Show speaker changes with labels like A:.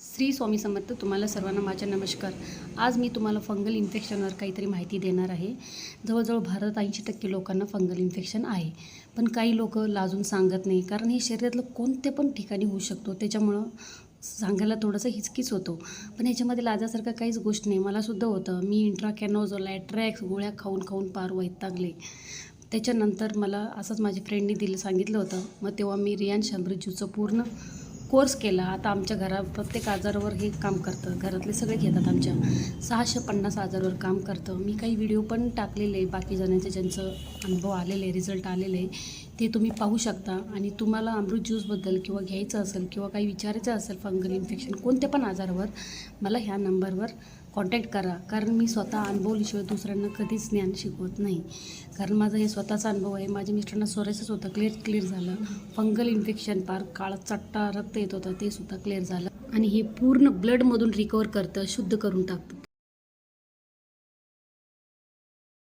A: श्री स्वामी समर्थ तुम्हाला सर्वांना माझ्या नमस्कार. आज मी तुम्हाला फंगल इन्फेक्शनवर काहीतरी माहिती देणार आहे. जवळजवळ भारत ऐंशी टक्के लोकांना फंगल इन्फेक्शन आहे. पण काही लोक लाजून सांगत नाही कारण हे शरीरातलं कोणत्या पण ठिकाणी होऊ शकतो त्याच्यामुळं सांगायला थोडंसं हिचकीच होतो. पण ह्याच्यामध्ये लाजासारखं काहीच गोष्ट नाही. मलासुद्धा होतं मी इंट्राकॅनोझोल ॲट्रॅक्स गोळ्या खाऊन खाऊन पार वैतागले त्याच्यानंतर मला असंच माझ्या फ्रेंडने दिलं सांगितलं होतं. मग तेव्हा मी रियान शांभरीजूचं पूर्ण कोर्स केला आता आमच्या घरात प्रत्येक आजारावर हे काम करतं. घरातले सगळे घेतात आमच्या. सहाशे पन्नास आजारावर काम करतं. मी काही व्हिडिओ पण टाकलेले आहे बाकी जणांचे ज्यांचं अनुभव आलेले आहे रिझल्ट आलेले आहे ते तुम्ही पाहू शकता. आणि तुम्हाला अमृत ज्यूसबद्दल किंवा घ्यायचं असेल किंवा काही विचारायचं असेल फंगल इन्फेक्शन कोणत्या पण आजारावर मला ह्या नंबरवर कॉन्टॅक्ट करा. कारण मी स्वतः अनुभवल्याशिवाय दुसऱ्यांना कधीच ज्ञान शिकवत नाही. कारण माझा हे स्वतःचा अनुभव आहे. माझ्या मिस्टरांना सोरायसच होतं क्लिअर क्लिअर झालं. फंगल इन्फेक्शन पार काळा चट्टा रक्त येत होतं ते सुद्धा क्लिअर झालं. आणि हे पूर्ण ब्लडमधून रिकवर करतं शुद्ध करून टाकतं.